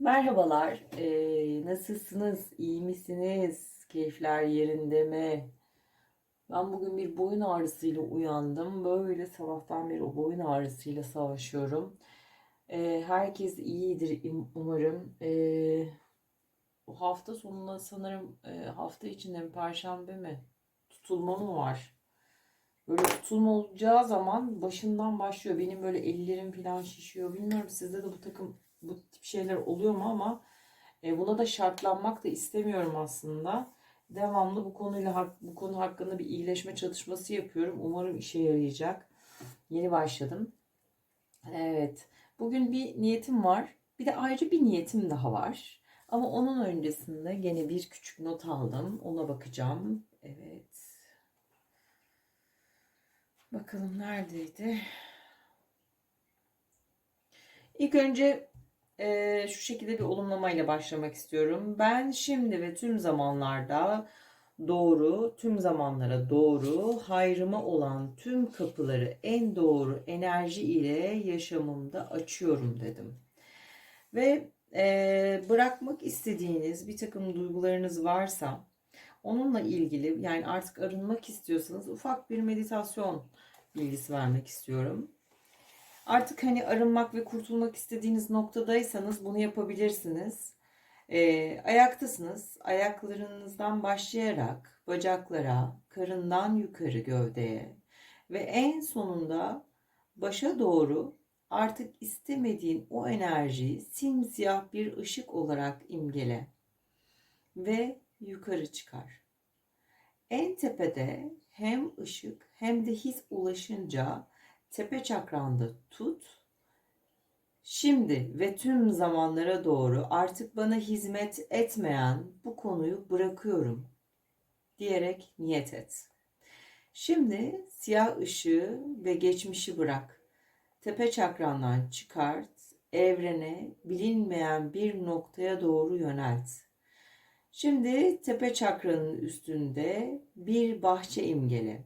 Merhabalar, ee, nasılsınız, iyi misiniz, keyifler yerinde mi? Ben bugün bir boyun ağrısıyla uyandım, böyle sabahtan beri o boyun ağrısıyla savaşıyorum. Ee, herkes iyidir umarım. Ee, hafta sonunda sanırım e, hafta içinde mi, Perşembe mi, tutulma mı var? Böyle tutulma olacağı zaman başından başlıyor. Benim böyle ellerim falan şişiyor. Bilmiyorum sizde de bu takım bu tip şeyler oluyor mu ama e, buna da şartlanmak da istemiyorum aslında. Devamlı bu konuyla bu konu hakkında bir iyileşme çalışması yapıyorum. Umarım işe yarayacak. Yeni başladım. Evet. Bugün bir niyetim var. Bir de ayrı bir niyetim daha var. Ama onun öncesinde gene bir küçük not aldım. Ona bakacağım. Evet. Bakalım neredeydi? İlk önce eee, şu şekilde bir olumlamayla başlamak istiyorum. Ben şimdi ve tüm zamanlarda doğru, tüm zamanlara doğru, hayrıma olan tüm kapıları en doğru enerji ile yaşamımda açıyorum dedim. Ve eee, bırakmak istediğiniz bir takım duygularınız varsa onunla ilgili yani artık arınmak istiyorsanız ufak bir meditasyon bilgisi vermek istiyorum. Artık hani arınmak ve kurtulmak istediğiniz noktadaysanız bunu yapabilirsiniz. Ee, ayaktasınız. Ayaklarınızdan başlayarak bacaklara, karından yukarı gövdeye ve en sonunda başa doğru artık istemediğin o enerjiyi simsiyah bir ışık olarak imgele ve yukarı çıkar. En tepede hem ışık hem de his ulaşınca tepe çakranda tut. Şimdi ve tüm zamanlara doğru artık bana hizmet etmeyen bu konuyu bırakıyorum diyerek niyet et. Şimdi siyah ışığı ve geçmişi bırak. Tepe çakrandan çıkart, evrene bilinmeyen bir noktaya doğru yönelt. Şimdi tepe çakranın üstünde bir bahçe imgele.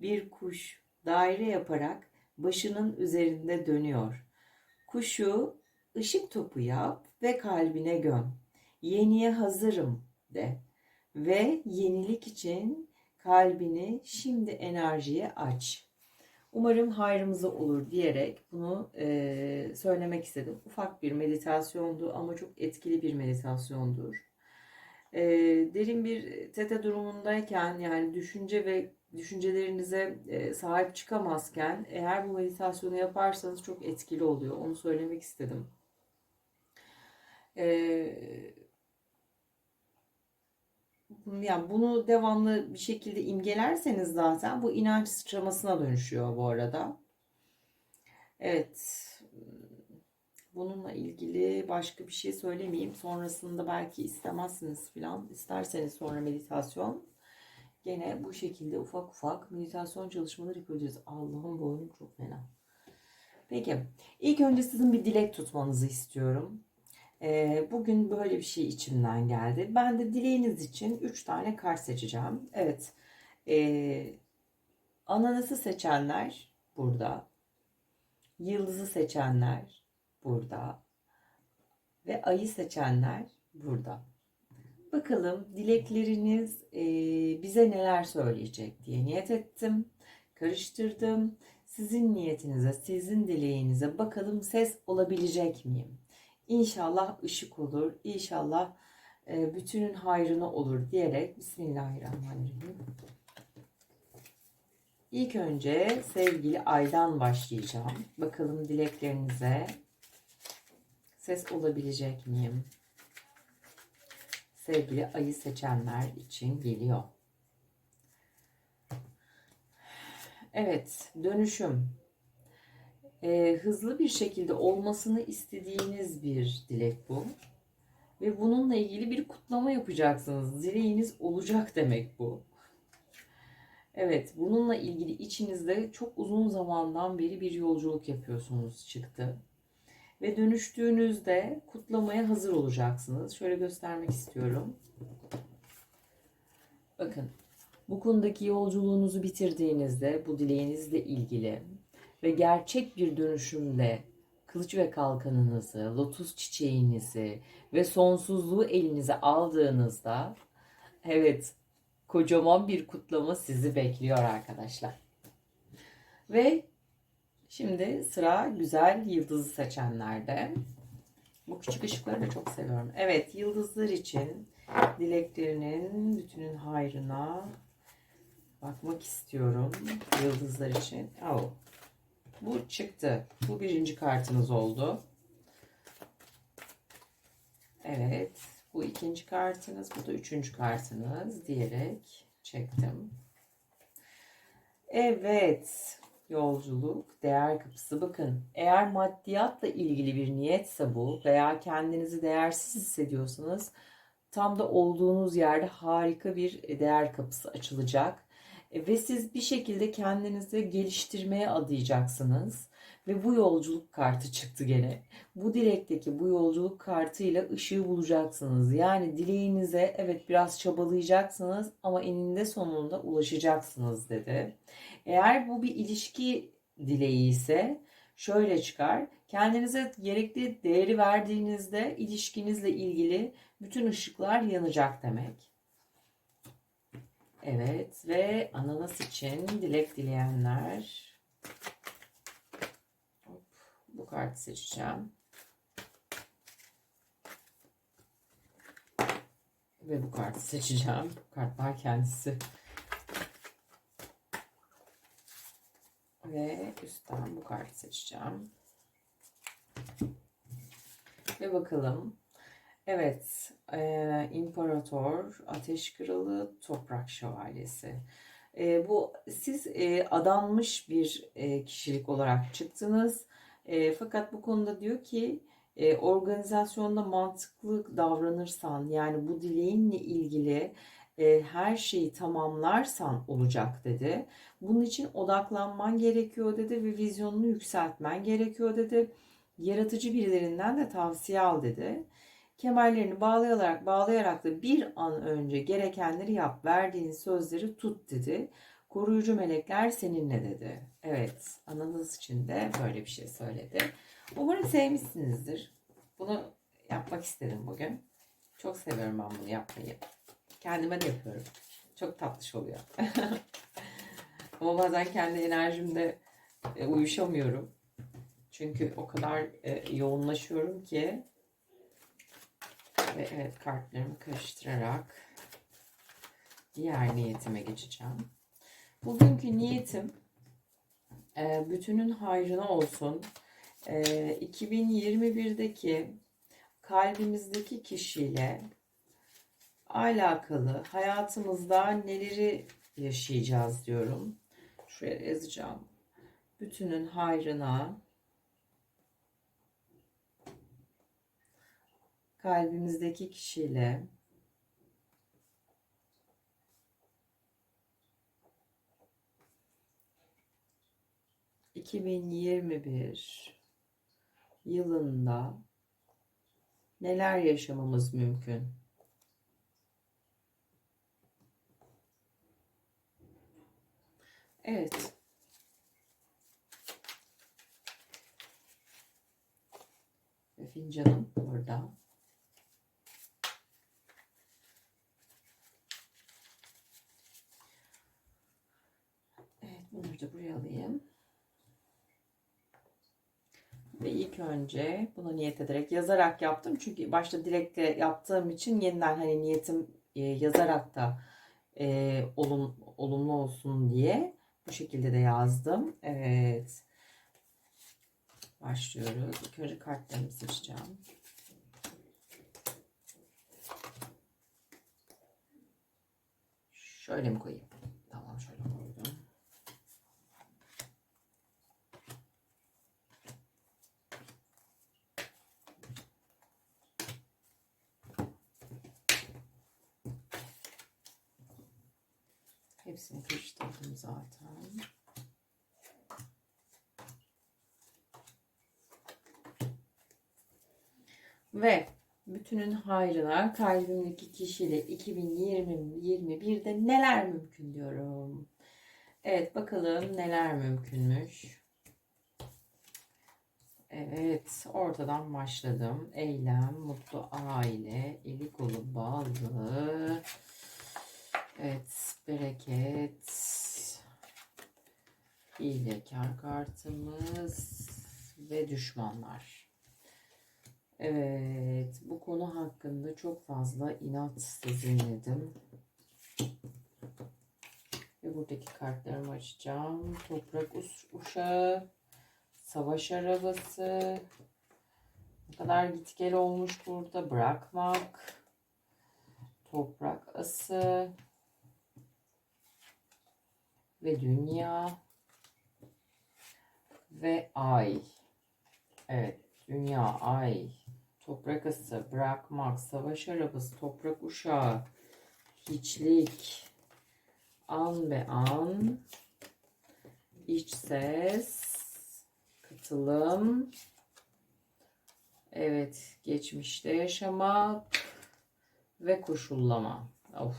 Bir kuş daire yaparak başının üzerinde dönüyor. Kuşu ışık topu yap ve kalbine göm. Yeniye hazırım de. Ve yenilik için kalbini şimdi enerjiye aç. Umarım hayrımıza olur diyerek bunu eee, söylemek istedim. Ufak bir meditasyondu ama çok etkili bir meditasyondur. Eee, derin bir tete durumundayken yani düşünce ve düşüncelerinize e, sahip çıkamazken eğer bu meditasyonu yaparsanız çok etkili oluyor. Onu söylemek istedim. Eee, yani bunu devamlı bir şekilde imgelerseniz zaten bu inanç sıçramasına dönüşüyor bu arada. Evet. Bununla ilgili başka bir şey söylemeyeyim. Sonrasında belki istemezsiniz filan. İsterseniz sonra meditasyon. Gene bu şekilde ufak ufak meditasyon çalışmaları yapacağız. Allah'ım boynum çok fena. Peki. İlk önce sizin bir dilek tutmanızı istiyorum. Ee, bugün böyle bir şey içimden geldi. Ben de dileğiniz için 3 tane kart seçeceğim. Evet. Ee, ananası seçenler burada. Yıldızı seçenler burada. Ve ayı seçenler burada. Bakalım dilekleriniz e, bize neler söyleyecek diye niyet ettim. Karıştırdım. Sizin niyetinize, sizin dileğinize bakalım ses olabilecek miyim? İnşallah ışık olur. İnşallah e, bütünün hayrına olur diyerek Bismillahirrahmanirrahim. İlk önce sevgili Ay'dan başlayacağım. Bakalım dileklerinize ses olabilecek miyim? Sevgili ayı seçenler için geliyor. Evet, dönüşüm. Ee, hızlı bir şekilde olmasını istediğiniz bir dilek bu. Ve bununla ilgili bir kutlama yapacaksınız. Dileğiniz olacak demek bu. Evet, bununla ilgili içinizde çok uzun zamandan beri bir yolculuk yapıyorsunuz çıktı. Ve dönüştüğünüzde kutlamaya hazır olacaksınız. Şöyle göstermek istiyorum. Bakın, bu konudaki yolculuğunuzu bitirdiğinizde bu dileğinizle ilgili ve gerçek bir dönüşümle kılıç ve kalkanınızı, lotus çiçeğinizi ve sonsuzluğu elinize aldığınızda evet kocaman bir kutlama sizi bekliyor arkadaşlar. Ve şimdi sıra güzel yıldızı seçenlerde. Bu küçük ışıkları da çok seviyorum. Evet yıldızlar için dileklerinin bütünün hayrına bakmak istiyorum. Yıldızlar için. Oh. Bu çıktı. Bu birinci kartınız oldu. Evet. Bu ikinci kartınız. Bu da üçüncü kartınız diyerek çektim. Evet. Yolculuk, değer kapısı. Bakın eğer maddiyatla ilgili bir niyetse bu veya kendinizi değersiz hissediyorsanız tam da olduğunuz yerde harika bir değer kapısı açılacak. E, Ve siz bir şekilde kendinizi geliştirmeye adayacaksınız. Ve bu yolculuk kartı çıktı gene. Bu dilekteki bu yolculuk kartıyla ışığı bulacaksınız. Yani dileğinize evet biraz çabalayacaksınız ama eninde sonunda ulaşacaksınız dedi. Eğer bu bir ilişki dileği ise şöyle çıkar. Kendinize gerekli değeri verdiğinizde ilişkinizle ilgili bütün ışıklar yanacak demek. Evet ve ananas için dilek dileyenler bu kartı seçeceğim. Ve bu kartı seçeceğim. Kartlar kendisi. Ve üstten bu kartı seçeceğim. Ve bakalım. Evet. E, İmparator, Ateş Kralı, Toprak Şövalyesi. E, bu siz e, adanmış bir e, kişilik olarak çıktınız. E, fakat bu konuda diyor ki e, organizasyonda mantıklı davranırsan yani bu dileğinle ilgili e, her şeyi tamamlarsan olacak dedi. Bunun için odaklanman gerekiyor dedi ve vizyonunu yükseltmen gerekiyor dedi. Yaratıcı birilerinden de tavsiye al dedi. Kemerlerini bağlayarak bağlayarak da bir an önce gerekenleri yap, verdiğin sözleri tut dedi. Koruyucu melekler seninle dedi. Evet, ananız için de böyle bir şey söyledi. Umarım sevmişsinizdir. Bunu yapmak istedim bugün. Çok seviyorum ben bunu yapmayı. Kendime de yapıyorum. Çok tatlış oluyor. Ama bazen kendi enerjimde e, uyuşamıyorum. Çünkü o kadar e, yoğunlaşıyorum ki ve evet kartlarımı karıştırarak diğer niyetime geçeceğim. Bugünkü niyetim e, bütünün hayrına olsun. E, 2021'deki kalbimizdeki kişiyle alakalı hayatımızda neleri yaşayacağız diyorum. Şuraya yazacağım. Bütünün hayrına kalbimizdeki kişiyle ...2021 yılında neler yaşamamız mümkün? Evet. Ve fincanım burada. Evet, bunları da buraya alayım. Ve ilk önce bunu niyet ederek yazarak yaptım. Çünkü başta dilekle yaptığım için yeniden hani niyetim e, yazarak da e, olum, olumlu olsun diye bu şekilde de yazdım. Evet. Başlıyoruz. İlk önce kartlarımı seçeceğim. Şöyle mi koyayım? Hepsini karıştırdım zaten. Ve bütünün hayrına kalbimdeki kişiyle 2020-21'de neler mümkün diyorum. Evet bakalım neler mümkünmüş. Evet, ortadan başladım. Eylem, mutlu aile, eli kolu bağlı. Evet, bereket, hilekar kartımız ve düşmanlar. Evet, bu konu hakkında çok fazla inat dinledim. Ve buradaki kartlarımı açacağım. Toprak uşağı, savaş arabası. Ne kadar git olmuş burada. Bırakmak. Toprak ası. Ve dünya. Ve ay. Evet. Dünya, ay. Toprak ası, bırakmak, savaş arabası, toprak uşağı, hiçlik, an be an, iç ses, katılım, evet geçmişte yaşamak ve koşullama. Of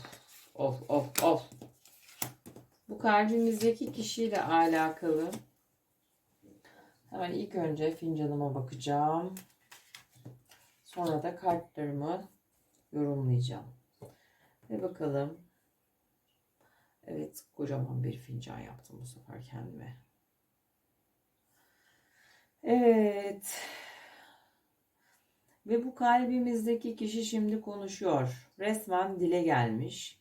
of of of. Bu kalbimizdeki kişiyle alakalı hemen ilk önce fincanıma bakacağım. Sonra da kartlarımı yorumlayacağım. Ve bakalım. Evet kocaman bir fincan yaptım bu sefer kendime. Evet. Ve bu kalbimizdeki kişi şimdi konuşuyor. Resmen dile gelmiş.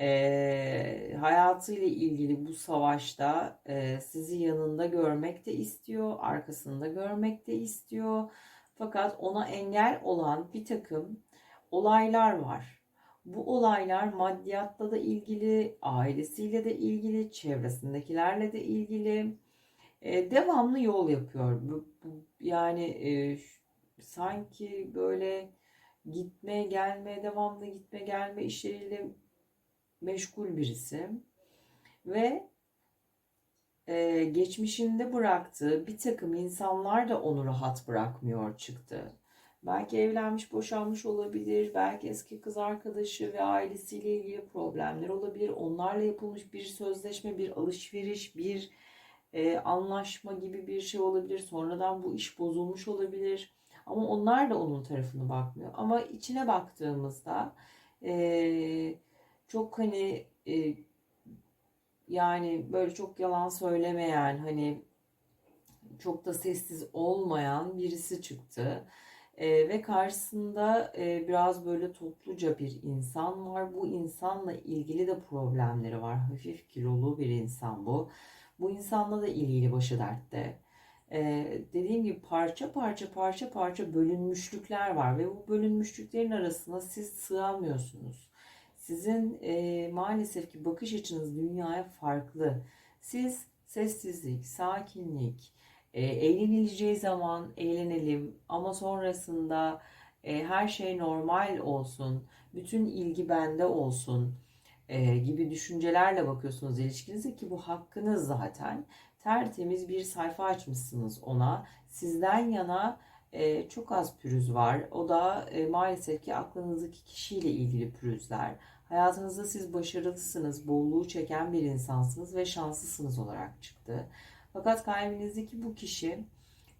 Ee, hayatıyla ilgili bu savaşta e, sizi yanında görmek de istiyor, arkasında görmek de istiyor. Fakat ona engel olan bir takım olaylar var. Bu olaylar maddiyatla da ilgili, ailesiyle de ilgili, çevresindekilerle de ilgili. E, devamlı yol yapıyor. Yani e, sanki böyle gitme gelme, devamlı gitme gelme işleriyle meşgul birisi. Ve e, geçmişinde bıraktığı bir takım insanlar da onu rahat bırakmıyor çıktı. Belki evlenmiş, boşanmış olabilir. Belki eski kız arkadaşı ve ailesiyle ilgili problemler olabilir. Onlarla yapılmış bir sözleşme, bir alışveriş, bir e, anlaşma gibi bir şey olabilir. Sonradan bu iş bozulmuş olabilir. Ama onlar da onun tarafını bakmıyor. Ama içine baktığımızda e, çok hani e, yani böyle çok yalan söylemeyen hani çok da sessiz olmayan birisi çıktı. E, ve karşısında e, biraz böyle topluca bir insan var. Bu insanla ilgili de problemleri var. Hafif kilolu bir insan bu. Bu insanla da ilgili başı dertte. E, dediğim gibi parça parça parça parça bölünmüşlükler var ve bu bölünmüşlüklerin arasına siz sığamıyorsunuz. Sizin e, maalesef ki bakış açınız dünyaya farklı. Siz sessizlik, sakinlik, e, eğlenileceği zaman eğlenelim ama sonrasında e, her şey normal olsun, bütün ilgi bende olsun e, gibi düşüncelerle bakıyorsunuz ilişkinize ki bu hakkınız zaten. Tertemiz bir sayfa açmışsınız ona. Sizden yana e, çok az pürüz var. O da e, maalesef ki aklınızdaki kişiyle ilgili pürüzler. Hayatınızda siz başarılısınız, bolluğu çeken bir insansınız ve şanslısınız olarak çıktı. Fakat kalbinizdeki bu kişi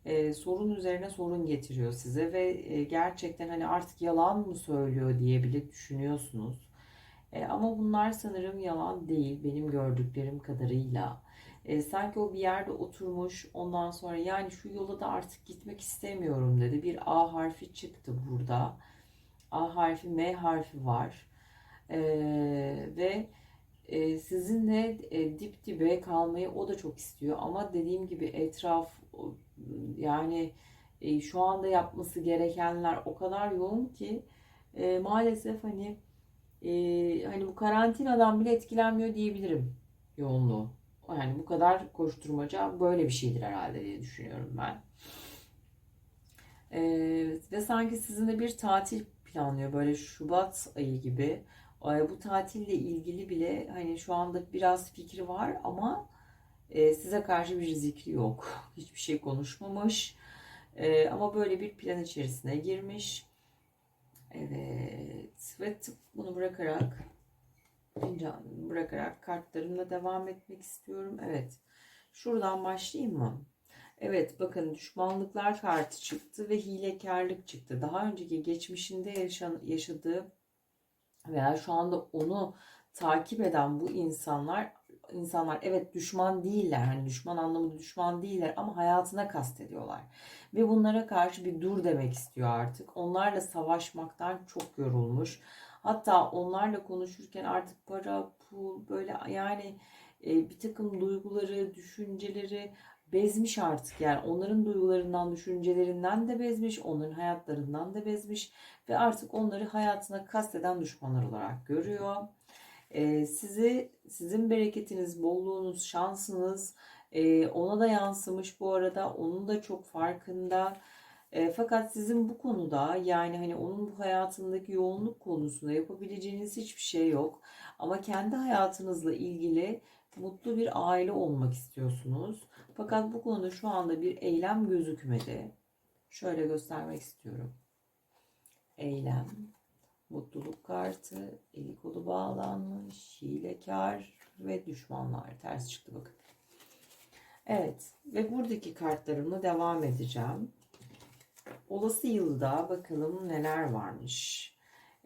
e, sorun üzerine sorun getiriyor size ve e, gerçekten hani artık yalan mı söylüyor diye bile düşünüyorsunuz. E, ama bunlar sanırım yalan değil benim gördüklerim kadarıyla. E, sanki o bir yerde oturmuş ondan sonra yani şu yola da artık gitmek istemiyorum dedi. Bir A harfi çıktı burada. A harfi M harfi var. E, ve e, sizinle e, dip dibe kalmayı o da çok istiyor. Ama dediğim gibi etraf yani e, şu anda yapması gerekenler o kadar yoğun ki e, maalesef hani e, hani bu karantinadan bile etkilenmiyor diyebilirim yoğunluğu. Yani bu kadar koşturmaca böyle bir şeydir herhalde diye düşünüyorum ben. E, ve sanki sizinle bir tatil planlıyor böyle Şubat ayı gibi. Bu tatille ilgili bile hani şu anda biraz fikri var ama e, size karşı bir zikri yok. Hiçbir şey konuşmamış. E, ama böyle bir plan içerisine girmiş. Evet. Ve bunu bırakarak bırakarak kartlarımla devam etmek istiyorum. Evet. Şuradan başlayayım mı? Evet bakın düşmanlıklar kartı çıktı ve hilekarlık çıktı. Daha önceki geçmişinde yaşan, yaşadığı veya şu anda onu takip eden bu insanlar insanlar evet düşman değiller. Hani düşman anlamında düşman değiller ama hayatına kastediyorlar. Ve bunlara karşı bir dur demek istiyor artık. Onlarla savaşmaktan çok yorulmuş. Hatta onlarla konuşurken artık para, pul böyle yani e, bir takım duyguları, düşünceleri bezmiş artık yani onların duygularından, düşüncelerinden de bezmiş, onların hayatlarından da bezmiş ve artık onları hayatına kasteden düşmanlar olarak görüyor. Ee, sizi, sizin bereketiniz, bolluğunuz, şansınız e, ona da yansımış bu arada. Onun da çok farkında. E, fakat sizin bu konuda yani hani onun bu hayatındaki yoğunluk konusunda yapabileceğiniz hiçbir şey yok. Ama kendi hayatınızla ilgili mutlu bir aile olmak istiyorsunuz. Fakat bu konuda şu anda bir eylem gözükmedi. Şöyle göstermek istiyorum. Eylem, mutluluk kartı, eli kolu bağlanmış, hilekar ve düşmanlar. Ters çıktı bakın. Evet ve buradaki kartlarımla devam edeceğim. Olası yılda bakalım neler varmış.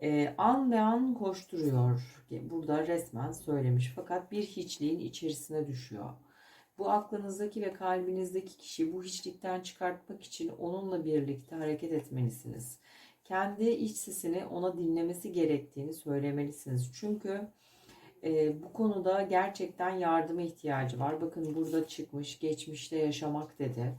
Ee, an ve an koşturuyor. Burada resmen söylemiş. Fakat bir hiçliğin içerisine düşüyor. Bu aklınızdaki ve kalbinizdeki kişi bu hiçlikten çıkartmak için onunla birlikte hareket etmelisiniz. Kendi iç sesini ona dinlemesi gerektiğini söylemelisiniz. Çünkü e, bu konuda gerçekten yardıma ihtiyacı var. Bakın burada çıkmış, geçmişte yaşamak dedi.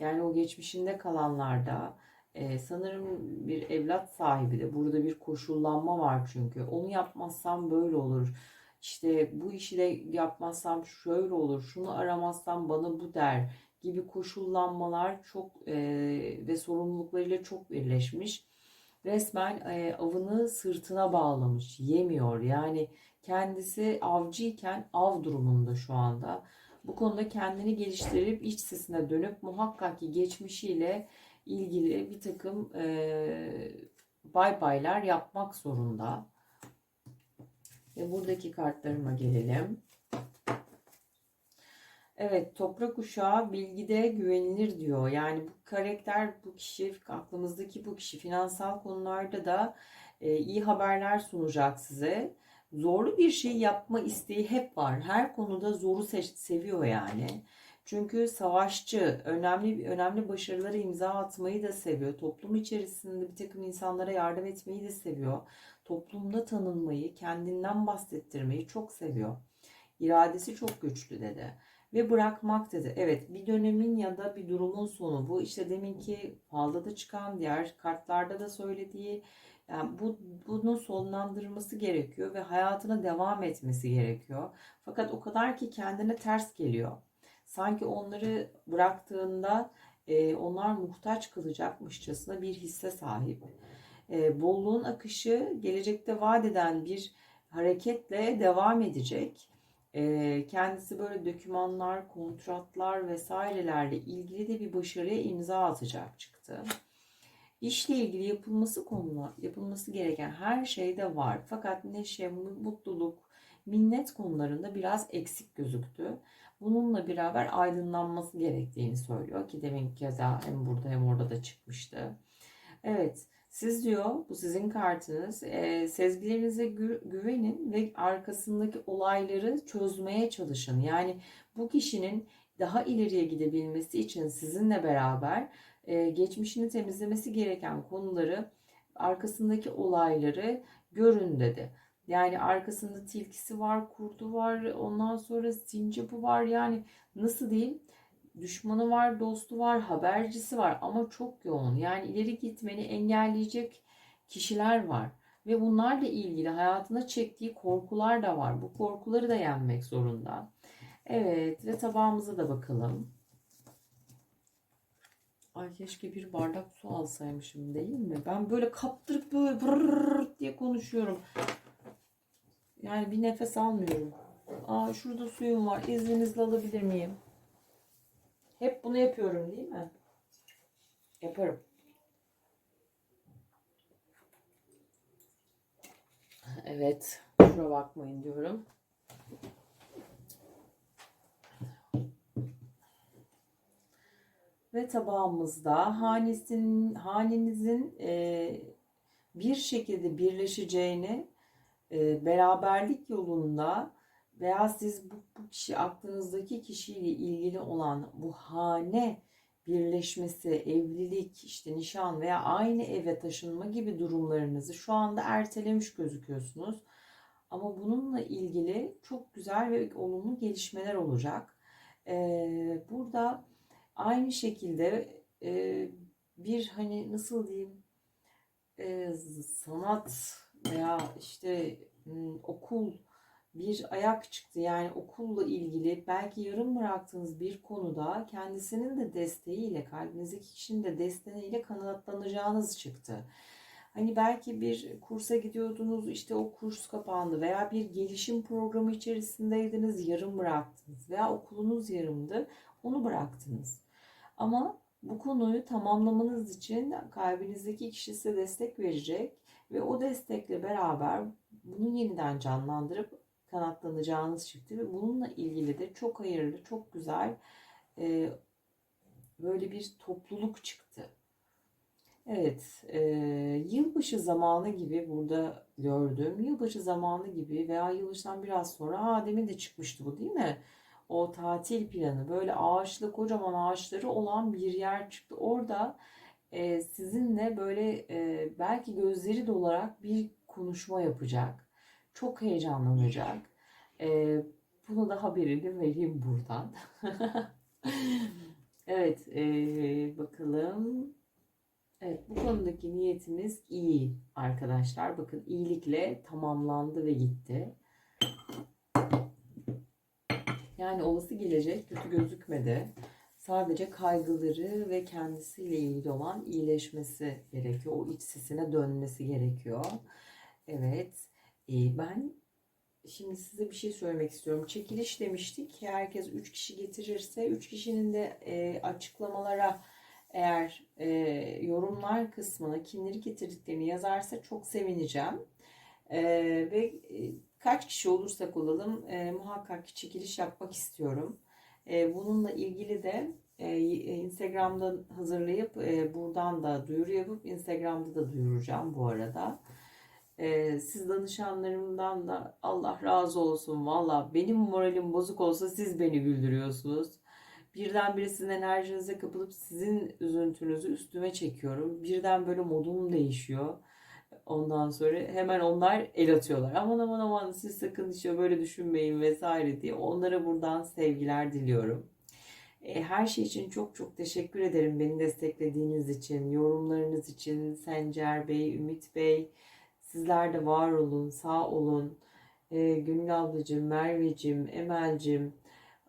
Yani o geçmişinde kalanlarda ee, sanırım bir evlat sahibi de burada bir koşullanma var çünkü. Onu yapmazsam böyle olur. İşte bu işi de yapmazsam şöyle olur. Şunu aramazsam bana bu der gibi koşullanmalar çok e, ve sorumluluklarıyla çok birleşmiş. Resmen e, avını sırtına bağlamış. Yemiyor. Yani kendisi avcıyken av durumunda şu anda. Bu konuda kendini geliştirip iç sesine dönüp muhakkak ki geçmişiyle ilgili bir takım e, bay baylar yapmak zorunda. Ve buradaki kartlarıma gelelim. Evet toprak uşağı bilgide güvenilir diyor. Yani bu karakter bu kişi aklımızdaki bu kişi finansal konularda da e, iyi haberler sunacak size. Zorlu bir şey yapma isteği hep var. Her konuda zoru seviyor yani. Çünkü savaşçı, önemli önemli başarıları imza atmayı da seviyor. Toplum içerisinde bir takım insanlara yardım etmeyi de seviyor. Toplumda tanınmayı, kendinden bahsettirmeyi çok seviyor. İradesi çok güçlü dedi. Ve bırakmak dedi. Evet bir dönemin ya da bir durumun sonu bu. İşte deminki falda da çıkan diğer kartlarda da söylediği yani bu bunu sonlandırması gerekiyor ve hayatına devam etmesi gerekiyor. Fakat o kadar ki kendine ters geliyor. Sanki onları bıraktığında e, onlar muhtaç kalacakmışçasına bir hisse sahip. E, bolluğun akışı gelecekte vaat eden bir hareketle devam edecek. E, kendisi böyle dokümanlar, kontratlar vesairelerle ilgili de bir başarıya imza atacak çıktı. İşle ilgili yapılması konular, yapılması gereken her şey de var. Fakat neşe, mutluluk, minnet konularında biraz eksik gözüktü bununla beraber aydınlanması gerektiğini söylüyor ki demin keza hem burada hem orada da çıkmıştı. Evet siz diyor bu sizin kartınız e, sezgilerinize gü güvenin ve arkasındaki olayları çözmeye çalışın. Yani bu kişinin daha ileriye gidebilmesi için sizinle beraber e, geçmişini temizlemesi gereken konuları arkasındaki olayları görün dedi. Yani arkasında tilkisi var, kurdu var, ondan sonra sincapı var. Yani nasıl diyeyim? Düşmanı var, dostu var, habercisi var ama çok yoğun. Yani ileri gitmeni engelleyecek kişiler var. Ve bunlarla ilgili hayatına çektiği korkular da var. Bu korkuları da yenmek zorunda. Evet ve tabağımıza da bakalım. Ay keşke bir bardak su alsaymışım değil mi? Ben böyle kaptırıp böyle diye konuşuyorum. Yani bir nefes almıyorum. Aa şurada suyum var. İzninizle alabilir miyim? Hep bunu yapıyorum değil mi? Yaparım. Evet. Kusura bakmayın diyorum. ve tabağımızda hanesinin, hanenizin e, bir şekilde birleşeceğini e, beraberlik yolunda veya siz bu, bu kişi aklınızdaki kişiyle ilgili olan bu hane birleşmesi, evlilik, işte nişan veya aynı eve taşınma gibi durumlarınızı şu anda ertelemiş gözüküyorsunuz. Ama bununla ilgili çok güzel ve olumlu gelişmeler olacak. Ee, burada aynı şekilde e, bir hani nasıl diyeyim e, sanat veya işte okul bir ayak çıktı. Yani okulla ilgili belki yarım bıraktığınız bir konuda kendisinin de desteğiyle, kalbinizdeki kişinin de desteğiyle kanatlanacağınız çıktı. Hani belki bir kursa gidiyordunuz işte o kurs kapandı veya bir gelişim programı içerisindeydiniz yarım bıraktınız veya okulunuz yarımdı onu bıraktınız. Ama bu konuyu tamamlamanız için kalbinizdeki kişi size destek verecek ve o destekle beraber bunu yeniden canlandırıp kanatlanacağınız çıktı ve bununla ilgili de çok hayırlı, çok güzel e, böyle bir topluluk çıktı. Evet, e, yılbaşı zamanı gibi burada gördüm. Yılbaşı zamanı gibi veya yılbaşından biraz sonra, aa demin de çıkmıştı bu değil mi? O tatil planı böyle ağaçlı kocaman ağaçları olan bir yer çıktı. Orada e, sizinle böyle e, belki gözleri dolarak bir konuşma yapacak. Çok heyecanlanacak. E, bunu da haberini vereyim buradan. evet, e, bakalım. Evet, bu konudaki niyetimiz iyi arkadaşlar. Bakın iyilikle tamamlandı ve gitti. Yani olası gelecek kötü gözükmedi. Sadece kaygıları ve kendisiyle ilgili olan iyileşmesi gerekiyor. O iç sesine dönmesi gerekiyor. Evet, e, ben şimdi size bir şey söylemek istiyorum. Çekiliş demiştik. Herkes 3 kişi getirirse 3 kişinin de e, açıklamalara eğer e, yorumlar kısmına kimleri getirdiklerini yazarsa çok sevineceğim. E, ve e, kaç kişi olursak olalım e, muhakkak ki çekiliş yapmak istiyorum. E, bununla ilgili de e, Instagram'da hazırlayıp e, buradan da duyuru yapıp Instagram'da da duyuracağım bu arada. E, siz danışanlarımdan da Allah razı olsun. Valla benim moralim bozuk olsa siz beni güldürüyorsunuz. Birdenbire sizin enerjinize kapılıp sizin üzüntünüzü üstüme çekiyorum. Birden böyle modum değişiyor. Ondan sonra hemen onlar el atıyorlar. Aman aman aman siz sakın işte böyle düşünmeyin vesaire diye. Onlara buradan sevgiler diliyorum. E, her şey için çok çok teşekkür ederim beni desteklediğiniz için, yorumlarınız için Sencer Bey, Ümit Bey. Sizler de var olun, sağ olun. E, Gönül ablacığım, Merveciğim, Emel'cim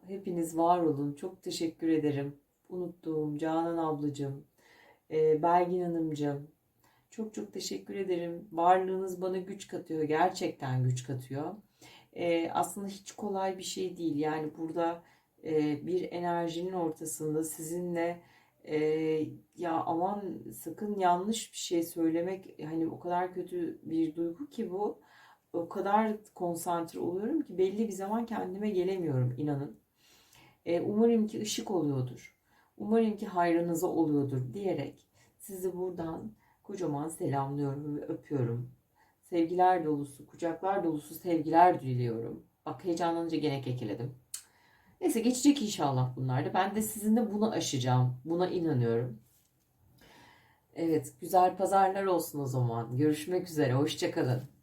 hepiniz var olun. Çok teşekkür ederim. Unuttuğum Canan ablacığım, e, Belgin Hanımcığım. Çok çok teşekkür ederim. Varlığınız bana güç katıyor. Gerçekten güç katıyor. E, aslında hiç kolay bir şey değil. Yani burada e, bir enerjinin ortasında sizinle e, ya aman sakın yanlış bir şey söylemek hani o kadar kötü bir duygu ki bu o kadar konsantre oluyorum ki belli bir zaman kendime gelemiyorum inanın. E, umarım ki ışık oluyordur. Umarım ki hayrınıza oluyordur diyerek sizi buradan kocaman selamlıyorum ve öpüyorum. Sevgiler dolusu, kucaklar dolusu sevgiler diliyorum. Bak heyecanlanınca gene kekeledim. Neyse geçecek inşallah bunlar da. Ben de sizinle bunu aşacağım. Buna inanıyorum. Evet güzel pazarlar olsun o zaman. Görüşmek üzere. Hoşçakalın.